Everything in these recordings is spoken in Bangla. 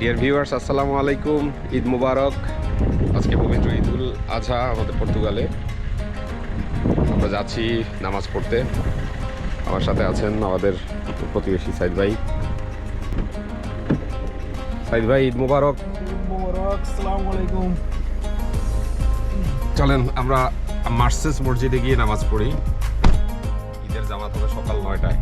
ডিয়ার ভিউয়ার্স আসসালামু আলাইকুম। ঈদ মুবারক। আজকে পবিত্র ঈদুল আজহা আমাদের পর্তুগালে। আমরা যাচ্ছি নামাজ পড়তে। আমার সাথে আছেন আমাদের প্রতিবেশী সাইদ ভাই। সাইদ ভাই ঈদ মুবারক। চলেন আমরা মার্সেস মসজিদে গিয়ে নামাজ পড়ি। ঈদের জামাত হবে সকাল নয়টায়।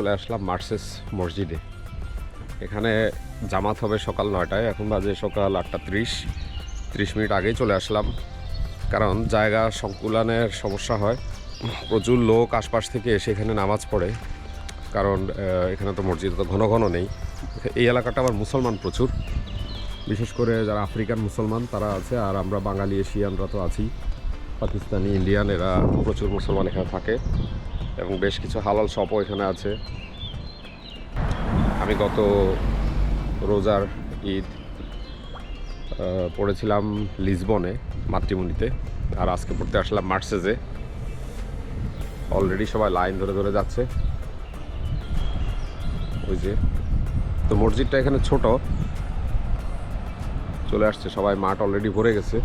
চলে আসলাম মার্সেস মসজিদে। এখানে জামাত হবে সকাল নয়টায়, এখন বাজে সকাল আটটা ত্রিশ। ত্রিশ মিনিট আগেই চলে আসলাম, কারণ জায়গা সংকুলানের সমস্যা হয়। প্রচুর লোক আশপাশ থেকে এসে এখানে নামাজ পড়ে, কারণ এখানে তো মসজিদ তো ঘন ঘন নেই। এই এলাকাটা আবার মুসলমান প্রচুর, বিশেষ করে যারা আফ্রিকান মুসলমান তারা আছে, আর আমরা বাঙালি এশিয়ানরা তো আছি, পাকিস্তানি, ইন্ডিয়ান, এরা প্রচুর মুসলমান এখানে থাকে। এবং বেশ কিছু হালাল শপও এখানে আছে। আমি গত রোজার ঈদ পড়েছিলাম লিসবনে মাতৃমণিতে আর আজকে পড়তে আসলাম মার্সেজে অলরেডি সবাই লাইন ধরে ধরে যাচ্ছে। ওই যে, তো মসজিদটা এখানে ছোট। চলে আসছে সবাই, মাঠ অলরেডি ভরে গেছে।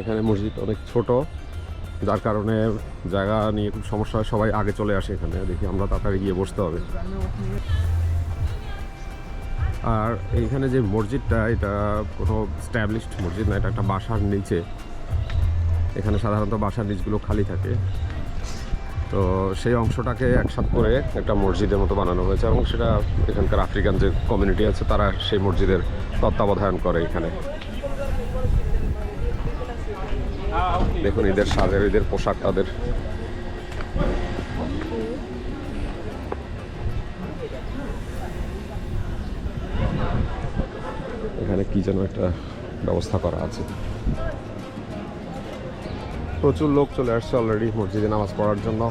এখানে মসজিদ অনেক ছোট। যার কারণে জায়গা নিয়ে খুব সমস্যা হয়, সবাই আগে চলে আসে এখানে, দেখি আমরা তাড়াতাড়ি গিয়ে বসতে হবে। আর এইখানে যে মসজিদটা, এটা কোনো স্ট্যাবলিশড মসজিদ না, এটা একটা বাসার নিচে। এখানে সাধারণত বাসার নিচগুলো খালি থাকে। তো সেই অংশটাকে একসাথ করে একটা মসজিদের মতো বানানো হয়েছে এবং সেটা এখানকার আফ্রিকান যে কমিউনিটি আছে, তারা সেই মসজিদের তত্ত্বাবধান করে এখানে। দেখুন ঈদের সাজের এদের পোশাক তাদের। এখানে কি যেন একটা ব্যবস্থা করা আছে। প্রচুর লোক চলে আসছে অলরেডি মসজিদে নামাজ পড়ার জন্য।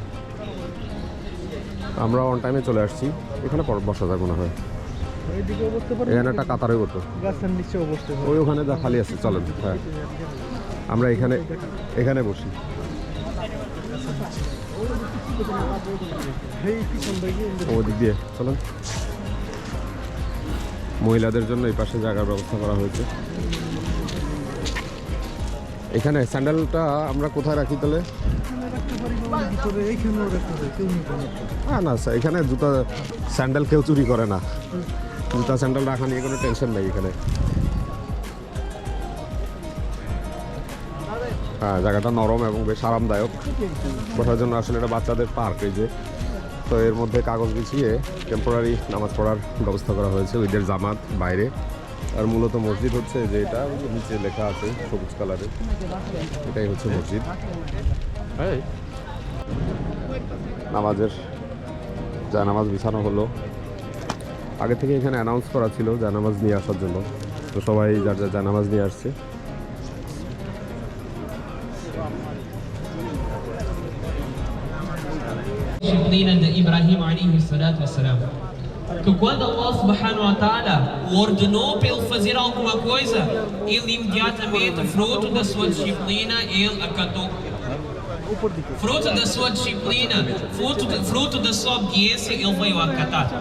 আমরা অন টাইমে চলে আসছি। এখানে পর- বসা যাবে মনে হয়। এখানে একটা কাতারে হতো ওই ওখানে যা খালি আছে চলেন হ্যাঁ। আমরা এখানে এখানে বসি। ওদিক দিয়ে, চলেন। মহিলাদের জন্য এই পাশে জায়গার ব্যবস্থা করা হয়েছে। এখানে স্যান্ডেলটা আমরা কোথায় রাখি তাহলে? না না এখানে জুতা, স্যান্ডেল কেউ চুরি করে না। জুতা, স্যান্ডেল রাখা নিয়ে কোনো টেনশন নেই এখানে। হ্যাঁ জায়গাটা নরম এবং বেশ আরামদায়ক। বসার জন্য আসলে এটা বাচ্চাদের পার্ক এই যে। তো এর মধ্যে কাগজ বিছিয়ে টেম্পোরারি নামাজ পড়ার ব্যবস্থা করা হয়েছে ঈদের জামাত বাইরে। আর মূলত মসজিদ হচ্ছে যে এটা নিচে লেখা আছে সবুজ কালারের। এটাই হচ্ছে মসজিদ। নামাজের জানামাজ বিছানো হলো। আগে থেকে এখানে অ্যানাউন্স করা ছিল জানামাজ নিয়ে আসার জন্য। তো সবাই যার যা জানামাজ নিয়ে আসছে। Disciplina de Ibrahim alaihi salatu wassalam. Que quando Allah subhanahu wa ta'ala ordenou para ele fazer alguma coisa, ele imediatamente, fruto da sua disciplina, ele acatou. Fruto da sua disciplina, fruto, de- fruto da sua obediência, ele veio a acatar.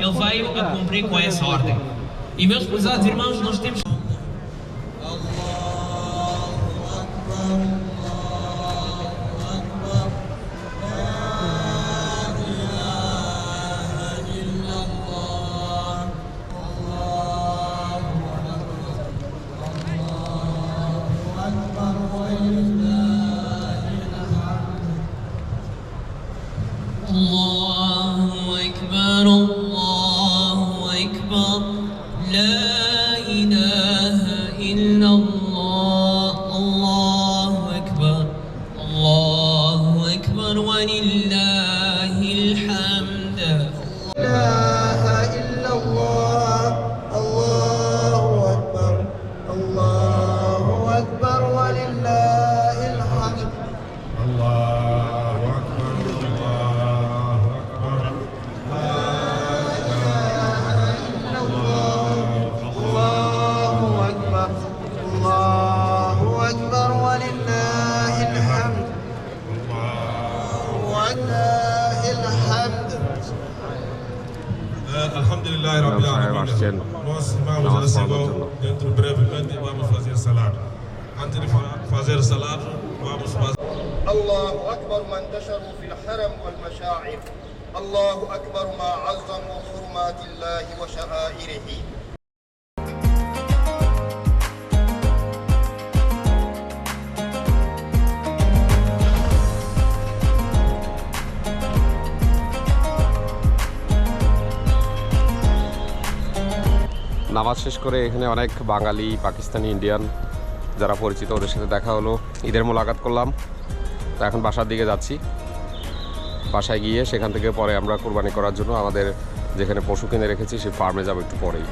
Ele veio a cumprir com essa ordem. E meus prezados irmãos, nós temos الصلاة. أنت فازر الصلاة. ومصباح الله أكبر ما انتشروا في الحرم والمشاعر. الله أكبر ما عظموا حرمات الله وشعائره. নামাজ শেষ করে এখানে অনেক বাঙালি, পাকিস্তানি, ইন্ডিয়ান যারা পরিচিত, ওদের সাথে দেখা হলো। ঈদের মোলাকাত করলাম। তো এখন বাসার দিকে যাচ্ছি। বাসায় গিয়ে সেখান থেকে পরে আমরা কোরবানি করার জন্য আমাদের যেখানে পশু কিনে রেখেছি, সেই ফার্মে যাব একটু পরেই।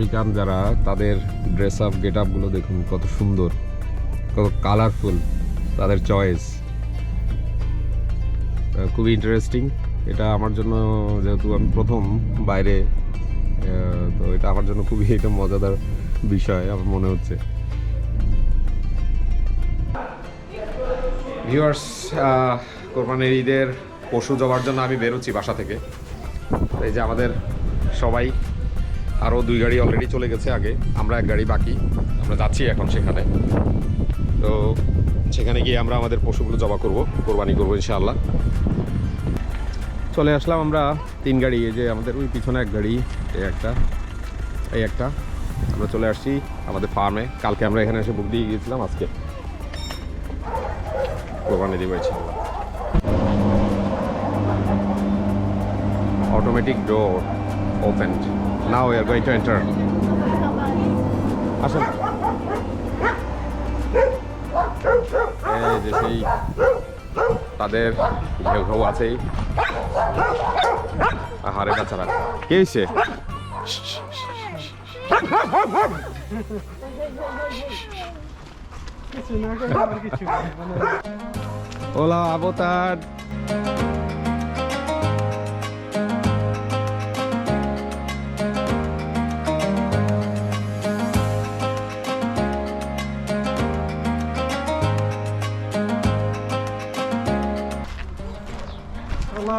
আফ্রিকান যারা, তাদের ড্রেস আপ গেট আপগুলো দেখুন কত সুন্দর, কত কালারফুল তাদের চয়েস খুবই ইন্টারেস্টিং এটা আমার জন্য যেহেতু আমি প্রথম বাইরে তো এটা আমার জন্য খুবই একটা মজাদার বিষয় আমার মনে হচ্ছে। ভিউয়ার্স কোরবানির ঈদের পশু জবার জন্য আমি বেরোচ্ছি বাসা থেকে। এই যে আমাদের সবাই। আরও দুই গাড়ি অলরেডি চলে গেছে আগে। আমরা এক গাড়ি বাকি। আমরা যাচ্ছি এখন সেখানে। তো সেখানে গিয়ে আমরা আমাদের পশুগুলো জবা করব, কোরবানি করব ইনশাআল্লাহ। চলে আসলাম আমরা তিন গাড়ি, এই যে আমাদের ওই পিছনে এক গাড়ি, এই একটা এই একটা। আমরা চলে আসছি আমাদের ফার্মে। কালকে আমরা এখানে এসে বুক দিয়ে গিয়েছিলাম, আজকে কোরবানি দিব ইনশাআল্লাহ। Automatic door opened. Now we are going to enter. আসুন এই যে সেই তাদের ঘেউ ঘেউ আছেই আহারে বাচ্চারা। কে হয়েছে কিছু না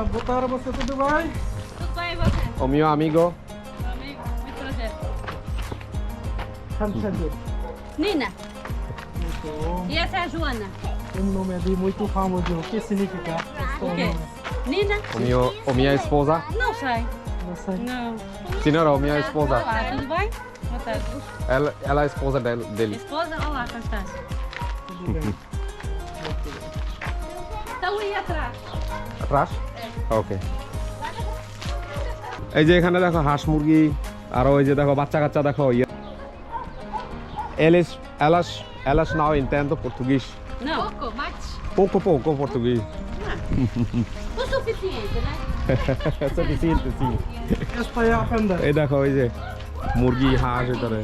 Boa tarde, você tudo bem? Tudo bem, você? O meu amigo. Meu amigo, muito prazer. É é? Nina. Muito. E essa é a Joana. Um nome ali muito famoso. O que significa? O quê? Nina? O meu, o minha esposa? Não sei. Não sei. Não. Senhora, o minha é esposa. Olá, tudo bem? Boa tarde. Ela, ela é a esposa dele. Esposa? Olá, como Está Tudo bem. Estão aí atrás. Atrás? Okay এই যে এখানে দেখো হাঁস মুরগি আর ওই যে দেখো বাচ্চা কাচ্চা দেখো ইয়ে। এলিস এলাস এলাস নাও ইনতেন তো পর্তুগিজ। Poco Poco Portuguese. এই দেখো ওই যে মুরগি হাঁস এটারে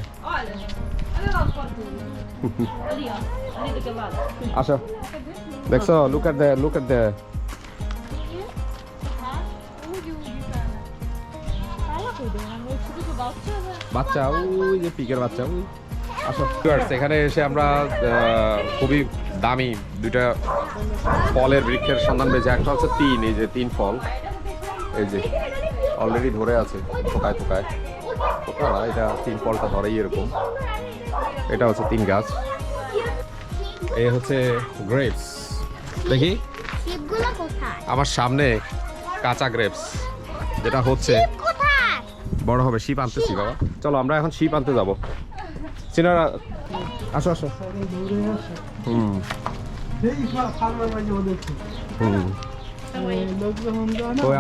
আচ্ছা দেখছ লুকার দে লুকার দে বাচ্চা ওই যে পিকের বাচ্চা ওই। এখানে এসে আমরা খুবই দামি দুইটা ফলের বৃক্ষের সন্ধান পেয়েছি। একটা হচ্ছে তিন এই যে তিন ফল। এই যে অলরেডি ধরে আছে থোকায় থোকায়। থোকা না এটা তিন ফলটা ধরেই এরকম। এটা হচ্ছে তিন গাছ। এ হচ্ছে গ্রেপস দেখি। আমার সামনে কাঁচা গ্রেপস যেটা হচ্ছে বড় হবে শিপ আনতেছি বাবা। চলো আমরা এখন শিপ আনতে যাব। সিনারা আসো আসো। হুম।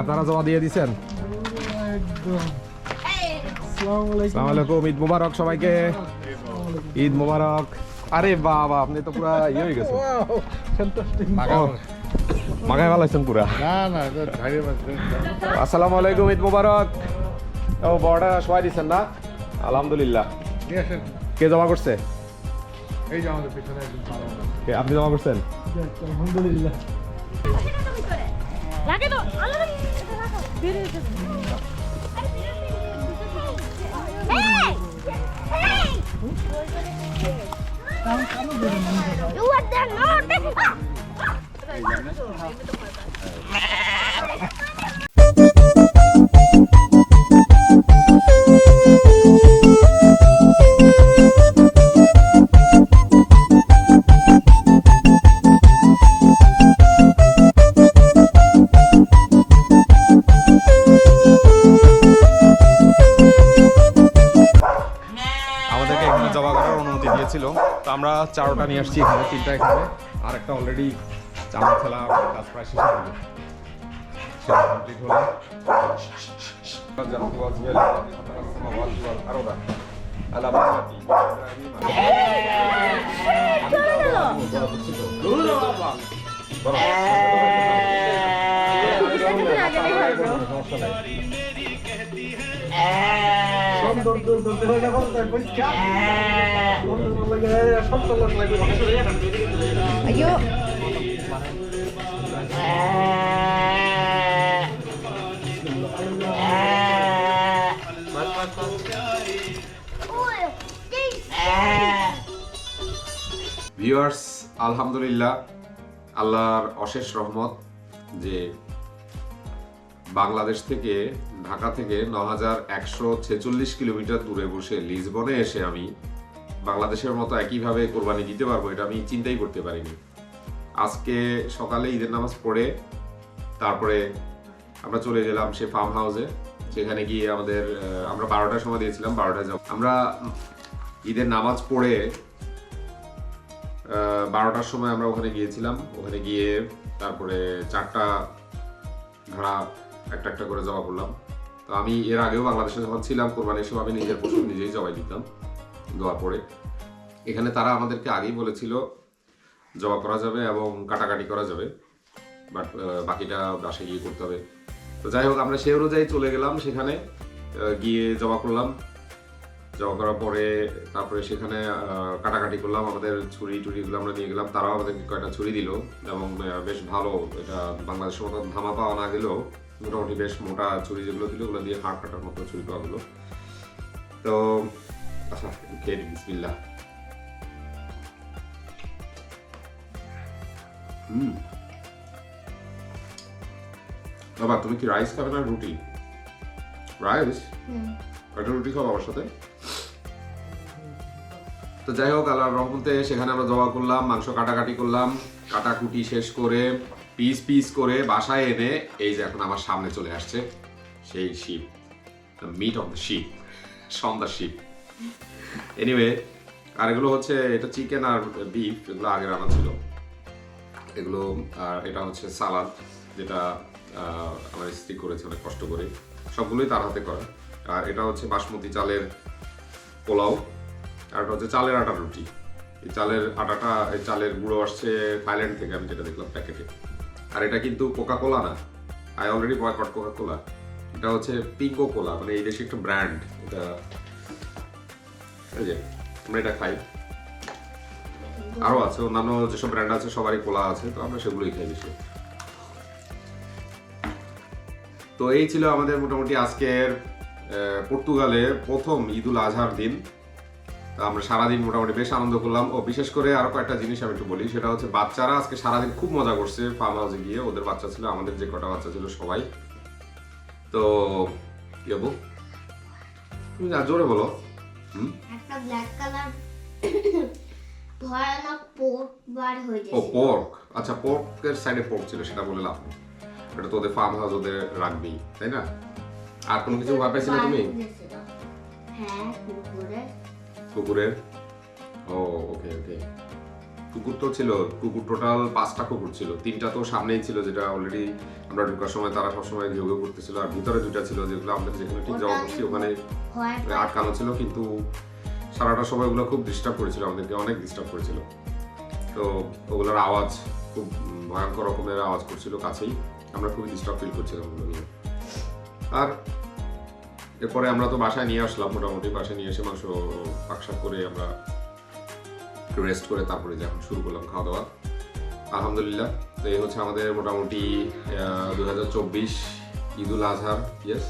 আপনারা জমা দিয়ে দিছেন? একদম। আসসালামু আলাইকুম সালাম আলাইকুম ঈদ মুবারক সবাইকে। ঈদ মুবারক। আরে বাবা আপনি তো পুরা ইয়ে হয়ে গেছে মাগায় ভালো আছেন পুরা। না না আসসালামু আলাইকুম ঈদ মুবারক। ও বড়টা সবাই দিচ্ছেন না? আলহামদুলিল্লাহ। নিয়ে আসেন। কে জমা করছে? এই যে আমাদের পিছনে একজন কে আপনি জমা করছেন? আলহামদুলিল্লাহ। লাগে তো আলাদা Hey! Hey! You are there not! তো আমরা চারোটা নিয়ে আসছি এখানে তিনটা এখানে আর একটা অলরেডি চামড়া খেলা কাজ প্রায় শেষ হয়ে সেটা কমপ্লিট হলো। জানতু আলা বারাকাতি সমস্যা নাই সুন্দর দূর দূর ধরে যখন তাই পরীক্ষা সুন্দর লাগে সব চলার লাগে ভিউয়ার্স আলহামদুলিল্লাহ আল্লাহর অশেষ রহমত যে বাংলাদেশ থেকে ঢাকা থেকে ন হাজার একশো ছেচল্লিশ কিলোমিটার দূরে বসে লিসবনে এসে আমি বাংলাদেশের মতো একইভাবে কোরবানি দিতে পারব, এটা আমি চিন্তাই করতে পারিনি। আজকে সকালে ঈদের নামাজ পড়ে তারপরে আমরা চলে গেলাম সে ফার্ম হাউসে সেখানে গিয়ে আমাদের আমরা বারোটার সময় দিয়েছিলাম, বারোটায় যাব। আমরা ঈদের নামাজ পড়ে বারোটার সময় আমরা ওখানে গিয়েছিলাম। ওখানে গিয়ে তারপরে চারটা ঘোড়া একটা একটা করে জবা করলাম। তো আমি এর আগেও বাংলাদেশে যখন ছিলাম, কোরবানির সময় আমি নিজের পশু নিজেই জবাই দিতাম দোয়া পরে। এখানে তারা আমাদেরকে আগেই বলেছিল, জবা করা যাবে এবং কাটাকাটি করা যাবে, বাট বাকিটা বাসে গিয়ে করতে হবে। তো যাই হোক, আমরা সেই অনুযায়ী চলে গেলাম সেখানে গিয়ে জবা করলাম। জমা করার পরে তারপরে সেখানে কাটাকাটি করলাম, আমাদের ছুরি টুরিগুলো আমরা নিয়ে গেলাম। তারাও আমাদেরকে কয়েকটা ছুরি দিল এবং বেশ ভালো, এটা বাংলাদেশের মতো ধামা পাওয়া না গেলেও মোটামুটি বেশ মোটা ছুরি যেগুলো দিল ওগুলো দিয়ে হাড় কাটার মতো ছুরি পাওয়া গেলো। তো আচ্ছা খেয়ে নিই, বিসমিল্লাহ। হুম। বাবা তুমি কি রাইস খাবে না রুটি? রাইস হুম। কয়টা রুটি খাব আমার সাথে? তো যাই হোক আল্লাহর রহমতে সেখানে আমরা জবা করলাম মাংস কাটাকাটি করলাম কাটাকুটি শেষ করে পিস পিস করে বাসায় এনে, এই যে এখন আমার সামনে চলে আসছে সেই ship meet of the ship son the ship anyway আর এগুলো হচ্ছে, এটা চিকেন আর বিফ এগুলো আগে রান্না ছিল। এগুলো, আর এটা হচ্ছে সালাদ যেটা আমার স্ত্রী করেছে, অনেক কষ্ট করে। সবগুলোই তার হাতে করা। আর এটা হচ্ছে বাসমতি চালের পোলাও, আর এটা হচ্ছে চালের আটার রুটি। এই চালের আটাটা, এই চালের গুঁড়ো আসছে থাইল্যান্ড থেকে, আমি যেটা দেখলাম প্যাকেটে। আর এটা কিন্তু কোকা কোলা না। I already boycott Coca Cola এটা হচ্ছে পিঙ্কো কোলা মানে এই দেশে একটা ব্র্যান্ড এটা এই যে আমরা এটা খাই। আরও আছে অন্যান্য যেসব ব্র্যান্ড আছে সবারই কোলা আছে তো আমরা সেগুলোই খাই বেশি। তো এই ছিল আমাদের মোটামুটি আজকের আহ, পর্তুগালের প্রথম ঈদুল আজহার দিন। আমরা সারাদিন মোটামুটি বেশ আনন্দ করলাম। ও বিশেষ করে আরও কয়েকটা জিনিস আমি একটু বলি। সেটা হচ্ছে বাচ্চারা আজকে সারাদিন খুব মজা করছে ফার্ম হাউসে গিয়ে। ওদের বাচ্চা ছিল আমাদের যে কটা বাচ্চা ছিল সবাই। তো কি হব? তুমি যা জোরে বলো। একটা ব্ল্যাক কালার ভয়ানক পোক বার হয়ে ও পোর্ক আচ্ছা পোর্কের সাইডে পোর্ক ছিল সেটা বলে লাভ নেই। এটা তো ওদের ফার্ম হাউস ওদের রাখবেই তাই না? আর কোনো কিছু ভাবতেছিলে তুমি? হ্যাঁ কুকুরের ও ওকে ওকে কুকুর তো ছিল কুকুর টোটাল পাঁচটা কুকুর ছিল। তিনটা তো সামনেই ছিল যেটা অলরেডি আমরা ঢোকার সময় তারা সবসময় ঘেউ ঘেউ করতেছিল আর ভিতরে দুটা ছিল যেগুলো আমাদের যেখানে ঠিক যাওয়া করছি ওখানে আটকানো ছিল কিন্তু সারাটা সময় ওগুলো খুব ডিস্টার্ব করেছিল আমাদেরকে অনেক ডিস্টার্ব করেছিল। তো ওগুলোর আওয়াজ খুব ভয়ঙ্কর রকমের আওয়াজ করছিল কাছেই। আমরা খুবই ডিস্টার্ব ফিল করছিলাম ওগুলো নিয়ে। আর এরপরে আমরা তো বাসায় নিয়ে আসলাম মোটামুটি বাসায় নিয়ে এসে মাংস পাকশাক করে আমরা রেস্ট করে তারপরে যে এখন শুরু করলাম খাওয়া দাওয়া আলহামদুলিল্লাহ তো এই হচ্ছে আমাদের মোটামুটি দু হাজার চব্বিশ ঈদুল আজহার ইয়েস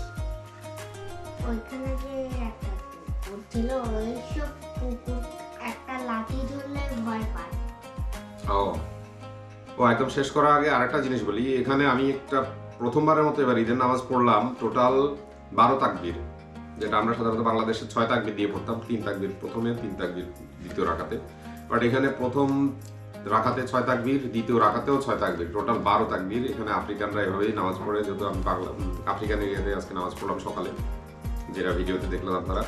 ওইখানে যে একটা কুকুর ছিল ওইসব কুকুর একটা লাঠি ধরলে ভয় পায়। ও ও একদম শেষ করার আগে আরেকটা জিনিস বলি এখানে আমি একটা প্রথমবারের মতো এবার ঈদের নামাজ পড়লাম। টোটাল বারো তাকবির, যেটা আমরা সাধারণত বাংলাদেশে ছয় তাকবির দিয়ে পড়তাম, তিন তাকবির প্রথমে, তিন তাকবির দ্বিতীয় রাখাতে। বাট এখানে প্রথম রাখাতে ছয় তাকবির, দ্বিতীয় রাখাতেও ছয় তাকবির টোটাল বারো তাকবির। এখানে আফ্রিকানরা এভাবেই নামাজ পড়ে, যেহেতু আমি বাংলা আফ্রিকান এরিয়াতে আজকে নামাজ পড়লাম সকালে, যেটা ভিডিওতে দেখলাম আপনারা।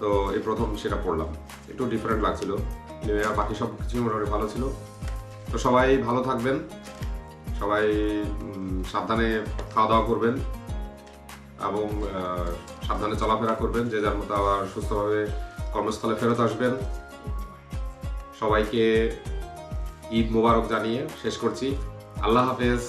তো এই প্রথম সেটা পড়লাম, একটু ডিফারেন্ট লাগছিল। বাকি সব কিছু মোটামুটি ভালো ছিল। তো সবাই ভালো থাকবেন, সবাই সাবধানে খাওয়া দাওয়া করবেন। এবং সাবধানে চলাফেরা করবেন, যে যার মতো আবার সুস্থভাবে কর্মস্থলে ফেরত আসবেন। সবাইকে ঈদ মোবারক জানিয়ে শেষ করছি। আল্লাহ হাফেজ।